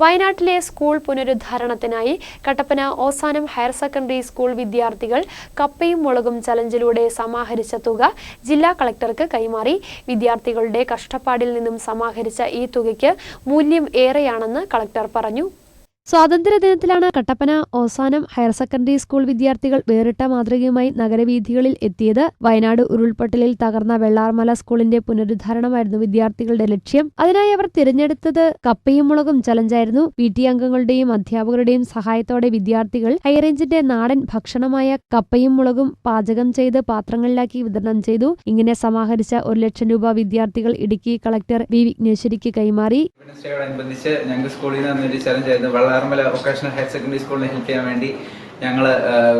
വയനാട്ടിലെ school പുനരുദ്ധാരണത്തിനായി Kattappana Ozanam higher secondary school വിദ്യാർത്ഥികൾ കപ്പയും മുളകും ചലഞ്ചിലൂടെ സമാഹരിച്ച തുക ജില്ലാ കളക്ടർക്ക് കൈമാറി. വിദ്യാർത്ഥികളുടെ കഷ്ടപ്പാടിൽ നിന്നും സമാഹരിച്ച ഈ തുകയ്ക്ക് മൂല്യം ഏറെയാണെന്ന് കളക്ടർ പറഞ്ഞു. സ്വാതന്ത്ര്യദിനത്തിലാണ് Kattappana Ozanam higher secondary school വിദ്യാർത്ഥികൾ വേറിട്ട മാതൃകയുമായി നഗരവീഥികളിൽ എത്തിയത്. വയനാട് ഉരുൾപൊട്ടലിൽ തകർന്ന വെള്ളാർമല സ്കൂളിന്റെ പുനരുദ്ധാരണമായിരുന്നു വിദ്യാർത്ഥികളുടെ ലക്ഷ്യം. അതിനായി അവർ തിരഞ്ഞെടുത്തത് കപ്പയും മുളകും ചലഞ്ചായിരുന്നു. പി ടി അംഗങ്ങളുടെയും അധ്യാപകരുടെയും സഹായത്തോടെ വിദ്യാർത്ഥികൾ ഹൈറേഞ്ചിന്റെ നാടൻ ഭക്ഷണമായ കപ്പയും മുളകും പാചകം ചെയ്ത് പാത്രങ്ങളിലാക്കി വിതരണം ചെയ്തു. ഇങ്ങനെ സമാഹരിച്ച ഒരു ലക്ഷം രൂപ വിദ്യാർത്ഥികൾ ഇടുക്കി കളക്ടർ വി വിഘ്നേശ്വരിക്ക് കൈമാറി. Challenge Vallarmala vocational higher secondary സ്കൂളിനെ ഹെൽപ്പ് ചെയ്യാൻ വേണ്ടി ഞങ്ങൾ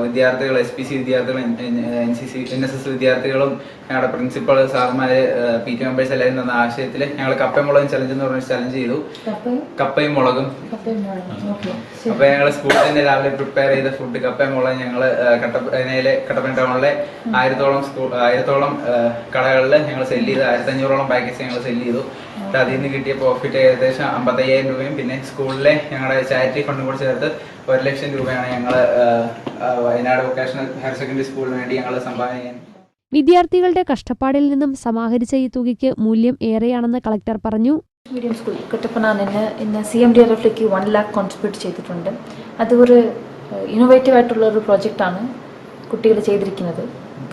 വിദ്യാർത്ഥികൾ എസ് പി സി വിദ്യാർത്ഥികളും N C C N S S വിദ്യാർത്ഥികളും ഞങ്ങളുടെ പ്രിൻസിപ്പൾ സാർമാര് പി ടി മെമ്പേഴ്സ് എല്ലാവരും തന്ന ആശയത്തിൽ ഞങ്ങൾ കപ്പയും മുളകും ചലഞ്ച് എന്ന് പറഞ്ഞ ചലഞ്ച് ചെയ്തു. കപ്പയും? മുളകും. അപ്പൊ ഞങ്ങൾ സ്കൂളിൽ തന്നെ രാവിലെ പ്രിപ്പയർ ചെയ്ത ഫുഡ് കപ്പയും മുളകും ഞങ്ങൾ കട്ടപ്പനയിലെ കട്ടപ്പന ടൗണിലെ ആയിരത്തോളം സ്കൂൾ ആയിരത്തോളം കടകളിൽ ഞങ്ങൾ സെൽ ചെയ്ത് ആയിരത്തി അഞ്ഞൂറോളം പാക്കേജ് ഞങ്ങൾ സെൽ ചെയ്തു അതിൽ നിന്ന് കിട്ടിയ പ്രോഫിറ്റ് ഏകദേശം അമ്പത്തയ്യായിരം രൂപയും. പിന്നെ സ്കൂളിലെ ഞങ്ങളുടെ ചാരിറ്റി ഫണ്ടും കൂടി ചേർത്ത് ഒരു ലക്ഷം രൂപയാണ് ഞങ്ങൾ വയനാട് വൊക്കേഷണൽ ഹയർ സെക്കൻഡറി സ്കൂളിന് വേണ്ടി ഞങ്ങൾ സംഭാവന ചെയ്യാൻ. വിദ്യാർത്ഥികളുടെ കഷ്ടപ്പാടിൽ നിന്നും സമാഹരിച്ച ഈ തുകയ്ക്ക് മൂല്യം ഏറെയാണെന്ന് കളക്ടർ പറഞ്ഞു. മീഡിയം സ്കൂൾ കട്ടപ്പന നിന്ന് ഇന്ന് സി എം ഡി ആർ എഫിലേക്ക് വൺ ലാക്ക് കോൺട്രിബ്യൂട്ട് ചെയ്തിട്ടുണ്ട്. അത് ഒരു ഇന്നോവേറ്റീവ് ആയിട്ടുള്ള ഒരു പ്രോജക്റ്റാണ് കുട്ടികൾ ചെയ്തിരിക്കുന്നത്.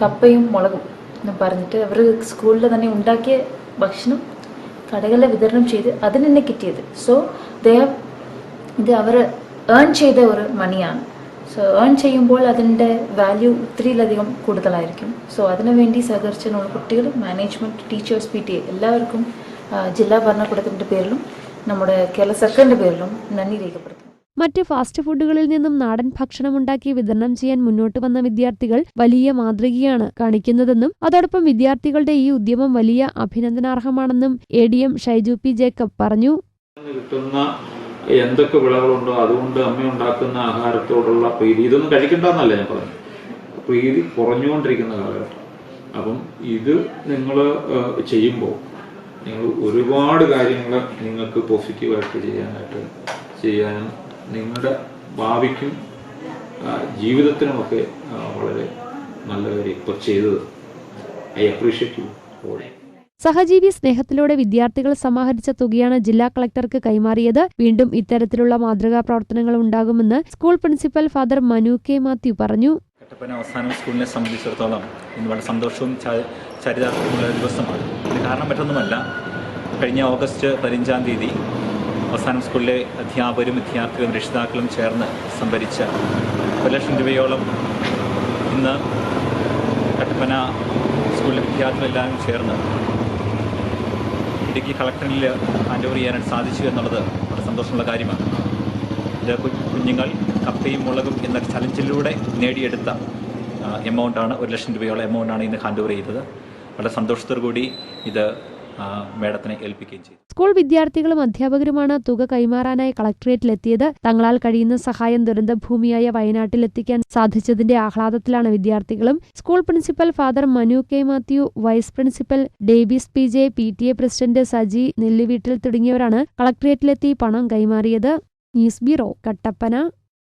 കപ്പയും മുളകും എന്ന് പറഞ്ഞിട്ട് അവർ സ്കൂളിൽ തന്നെ ഉണ്ടാക്കിയ ഭക്ഷണം കടകളിൽ വിതരണം ചെയ്ത് അതിന് തന്നെ കിട്ടിയത്. സോ ദേ ഇത് അവർ ഏൺ ചെയ്ത ഒരു മണിയാണ് സോ ഏൺ ചെയ്യുമ്പോൾ അതിന്റെ വാല്യൂ ഒത്തിരിയിലധികം കൂടുതലായിരിക്കും. സോ അതിനു വേണ്ടി സഹകരിച്ചുള്ള കുട്ടികൾ മാനേജ്മെന്റ് ടീച്ചേഴ്സ് പി ടി എല്ലാവർക്കും ജില്ലാ ഭരണകൂടത്തിന്റെ പേരിലും നമ്മുടെ കേരള സർക്കാരിന്റെ പേരിലും നന്ദി രേഖപ്പെടുത്തുന്നു. മറ്റ് ഫാസ്റ്റ് ഫുഡുകളിൽ നിന്നും നാടൻ ഭക്ഷണം ഉണ്ടാക്കി വിതരണം ചെയ്യാൻ മുന്നോട്ട് വന്ന വിദ്യാർത്ഥികൾ വലിയ മാതൃകയാണ് കാണിക്കുന്നതെന്നും അതോടൊപ്പം വിദ്യാർത്ഥികളുടെ ഈ ഉദ്യമം വലിയ അഭിനന്ദനാർഹമാണെന്നും A D M Shaiju P Jacob പറഞ്ഞു. കിട്ടുന്ന എന്തൊക്കെ വിളകളുണ്ടോ അതുകൊണ്ട് അമ്മ ഉണ്ടാക്കുന്ന ആഹാരത്തോടുള്ള പ്രീതി. ഇതൊന്നും കഴിക്കണ്ടെന്നല്ല ഞാൻ പറഞ്ഞു പ്രീതി കുറഞ്ഞുകൊണ്ടിരിക്കുന്ന കാലഘട്ടം. അപ്പം ഇത് നിങ്ങൾ ചെയ്യുമ്പോൾ നിങ്ങൾ ഒരുപാട് കാര്യങ്ങൾ നിങ്ങൾക്ക് പോസിറ്റീവായിട്ട് ചെയ്യാനായിട്ട് ചെയ്യാനും നിങ്ങളുടെ ഭാവിക്കും ജീവിതത്തിനുമൊക്കെ വളരെ നല്ല കാര്യം ഇപ്പോൾ ചെയ്തത്. I appreciate you all. സഹജീവി സ്നേഹത്തിലൂടെ വിദ്യാർത്ഥികൾ സമാഹരിച്ച തുകയാണ് ജില്ലാ കളക്ടർക്ക് കൈമാറിയത്. വീണ്ടും ഇത്തരത്തിലുള്ള മാതൃകാ പ്രവർത്തനങ്ങൾ ഉണ്ടാകുമെന്ന് school principal father Manu K Mathew പറഞ്ഞു. കട്ടപ്പന അവസാനം സ്കൂളിനെ സംബന്ധിച്ചിടത്തോളം ഇന്ന് വളരെ സന്തോഷവും ചരിതാർത്ഥമുള്ള ദിവസമാണ്. ഇതിന് കാരണം മറ്റൊന്നുമല്ല. കഴിഞ്ഞ ഓഗസ്റ്റ് പതിനഞ്ചാം തീയതി അവസാനം സ്കൂളിലെ അധ്യാപകരും വിദ്യാർത്ഥികളും രക്ഷിതാക്കളും ചേർന്ന് സംഭരിച്ച ഒരു ലക്ഷം രൂപയോളം ഇന്ന് കട്ടപ്പന സ്കൂളിലെ വിദ്യാർത്ഥികളെല്ലാവരും ചേർന്ന് ഇടുക്കി കളക്ടറിൽ ഹാൻഡ് ഓവർ ചെയ്യാനായിട്ട് സാധിച്ചു എന്നുള്ളത് വളരെ സന്തോഷമുള്ള കാര്യമാണ്. ഇത് കുഞ്ഞുങ്ങൾ കപ്പയും മുളകും എന്ന ചലഞ്ചിലൂടെ നേടിയെടുത്ത എമൗണ്ടാണ് ഒരു ലക്ഷം രൂപയോളം എമൗണ്ടാണ് ഇന്ന് ഹാൻഡ് ഓവർ ചെയ്തത്. വളരെ സന്തോഷത്തോടു കൂടി ഇത് മേഡത്തിനെ ഏൽപ്പിക്കുകയും ചെയ്തു. സ്കൂൾ വിദ്യാർത്ഥികളും അധ്യാപകരുമാണ് തുക കൈമാറാനായി കളക്ടറേറ്റിലെത്തിയത്. തങ്ങളാൽ കഴിയുന്ന സഹായം ദുരന്തഭൂമിയായ വയനാട്ടിൽ എത്തിക്കാൻ സാധിച്ചതിന്റെ ആഹ്ലാദത്തിലാണ് വിദ്യാർത്ഥികളും. School principal father Manu K Mathew vice principal Davis P J P T A president Saji Nelluveettil തുടങ്ങിയവരാണ് കളക്ടറേറ്റിലെത്തി പണം കൈമാറിയത്. News bureau Kattappana.